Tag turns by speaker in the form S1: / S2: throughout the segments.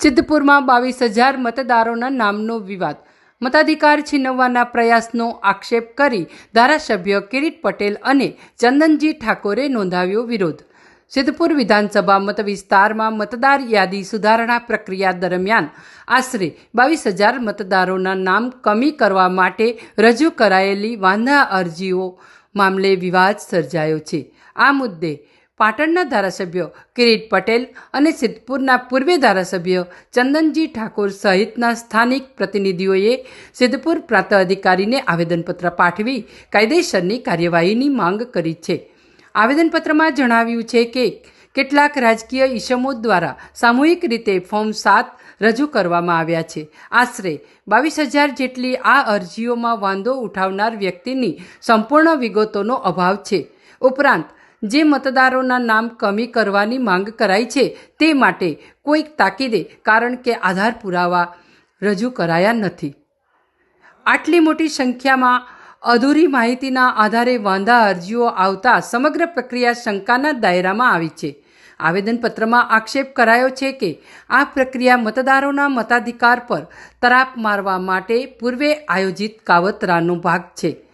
S1: સિદ્ધપુરમાં બાવીસ હજાર મતદારોના નામનો વિવાદ. મતાધિકાર છીનવવાના પ્રયાસનો આક્ષેપ કરી ધારાસભ્ય કિરીટ પટેલ અને ચંદનજી ઠાકોરે નોંધાવ્યો વિરોધ. સિદ્ધપુર વિધાનસભા મત વિસ્તારમાં મતદાર યાદી સુધારણા પ્રક્રિયા દરમિયાન આશરે બાવીસ હજાર મતદારોના નામ કમી કરવા માટે રજૂ કરાયેલી વાંધા અરજીઓ મામલે વિવાદ સર્જાયો છે. આ મુદ્દે પાટણના ધારાસભ્ય કિરીટ પટેલ અને સિદ્ધપુરના પૂર્વે ધારાસભ્ય ચંદનજી ઠાકોર સહિતના સ્થાનિક પ્રતિનિધિઓએ સિદ્ધપુર પ્રાંત અધિકારીને આવેદનપત્ર પાઠવી કાયદેસરની કાર્યવાહીની માંગ કરી છે. આવેદનપત્રમાં જણાવ્યું છે કે કેટલાક રાજકીય ઇસમો દ્વારા સામૂહિક રીતે ફોર્મ સાત રજૂ કરવામાં આવ્યા છે. આશરે બાવીસ હજાર જેટલી આ અરજીઓમાં વાંધો ઉઠાવનાર વ્યક્તિની સંપૂર્ણ વિગતોનો અભાવ છે. ઉપરાંત જે મતદારોના નામ કમી કરવાની માંગ કરાઈ છે તે માટે કોઈક તાકીદે કારણ કે આધાર પુરાવા રજૂ કરાયા નથી. આટલી મોટી સંખ્યામાં અધૂરી માહિતીના આધારે વાંધા અરજીઓ આવતા સમગ્ર પ્રક્રિયા શંકાના દાયરામાં આવી છે. આવેદનપત્રમાં આક્ષેપ કરાયો છે કે આ પ્રક્રિયા મતદારોના મતાધિકાર પર તરાપ મારવા માટે પૂર્વે આયોજિત કાવતરાનો ભાગ છે.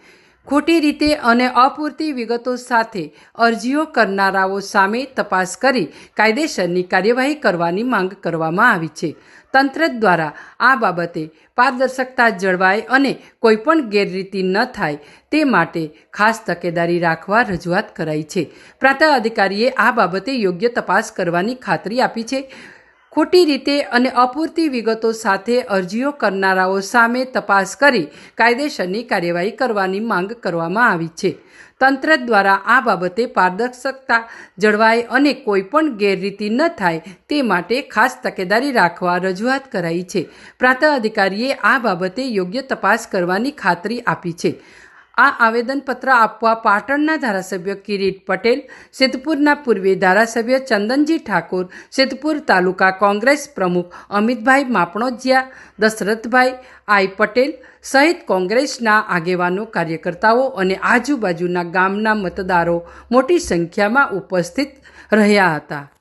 S1: ખોટી રીતે અને અપૂરતી વિગતો સાથે અરજીઓ કરનારાઓ સામે તપાસ કરી કાયદેસરની કાર્યવાહી કરવાની માંગ કરવામાં આવી છે. તંત્ર દ્વારા આ બાબતે પારદર્શકતા જળવાય અને કોઈપણ ગેરરીતિ ન થાય તે માટે ખાસ તકેદારી રાખવા રજૂઆત કરાઈ છે. પ્રાંત અધિકારીએ આ બાબતે યોગ્ય તપાસ કરવાની ખાતરી આપી છે. ખોટી રીતે અને અપૂરતી વિગતો સાથે અરજીઓ કરનારાઓ સામે તપાસ કરી કાયદેસરની કાર્યવાહી કરવાની માંગ કરવામાં આવી છે. તંત્ર દ્વારા આ બાબતે પારદર્શકતા જળવાય અને કોઈપણ ગેરરીતિ ન થાય તે માટે ખાસ તકેદારી રાખવા રજૂઆત કરાઈ છે. પ્રાંત અધિકારીએ આ બાબતે યોગ્ય તપાસ કરવાની ખાતરી આપી છે. આ આવેદનપત્ર આપવા પાટણના ધારાસભ્ય કિરીટ પટેલ, સિદ્ધપુરના પૂર્વે ધારાસભ્ય ચંદનજી ઠાકોર, સિદ્ધપુર તાલુકા કોંગ્રેસ પ્રમુખ અમિતભાઈ માપણોજિયા, દશરથભાઈ આઈ પટેલ સહિત કોંગ્રેસના આગેવાનો, કાર્યકર્તાઓ અને આજુબાજુના ગામના મતદારો મોટી સંખ્યામાં ઉપસ્થિત રહ્યા હતા.